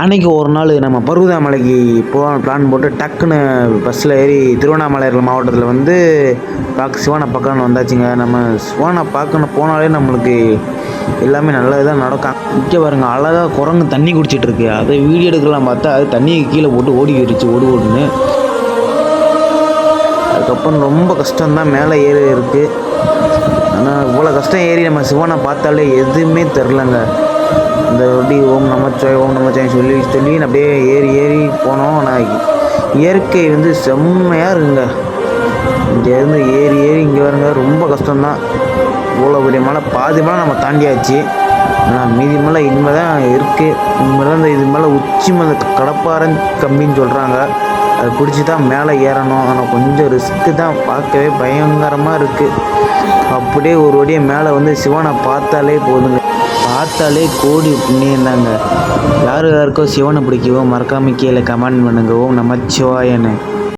அன்னைக்கு ஒரு நாள் நம்ம பருவதாமலைக்கு போகலாம் பிளான் போட்டு டக்குன்னு பஸ்ஸில் ஏறி திருவண்ணாமலை மாவட்டத்தில் வந்து பார்க்க சிவனை பார்க்கணும்னு வந்தாச்சுங்க. நம்ம சிவனை பார்க்கணும் போனாலே நம்மளுக்கு எல்லாமே நல்லது தான் நடக்கும். இங்கே பாருங்க அழகாக குரங்கு தண்ணி குடிச்சிட்டு இருக்கு. அதை வீடியோ எடுக்கலாம் பார்த்தா அது தண்ணியை கீழே போட்டு ஓடி ஓடிக்கிடுச்சு ஓடு ஓடுன்னு. அதுக்கப்புறம் ரொம்ப கஷ்டம்தான் மேலே ஏறி இருக்குது ஆனால் இவ்வளோ கஷ்டம் ஏறி நம்ம சிவனை பார்த்தாலே எதுவுமே தெரிலங்க. அந்த வாட்டி ஓம் நமச்சாய் ஓம் நமச்சாய் சொல்லி சொல்லி அப்படியே ஏறி ஏறி போனோம். ஆனால் இயற்கை வந்து செம்மையாக இருக்குங்க. இங்கேருந்து ஏறி ஏறி இங்கே வருங்க. ரொம்ப கஷ்டம்தான். இவ்வளோ பெரிய மலை பாதி மலை நம்ம தாண்டியாச்சு. ஆனால் மீதி மலை இனிமேல் தான் இருக்குது இனிமேல் தான் இந்த இது மேலே உச்சி மலை கடப்பாரன் கம்மின்னு சொல்கிறாங்க அதை பிடிச்சி தான் மேலே ஏறணும். ஆனால் கொஞ்சம் ரிஸ்க்கு தான். பார்க்கவே பயங்கரமாக இருக்குது அப்படியே ஒரு வழியை மேலே வந்து சிவனை பார்த்தாலே போதுங்க. பார்த்தாலே கோடி புண்ணியம் யார் யாருக்கோ சிவனை பிடிக்கவோ மறக்காம கீழே கமெண்ட் பண்ணுங்க ஓம் நமச்சிவாயன்னு.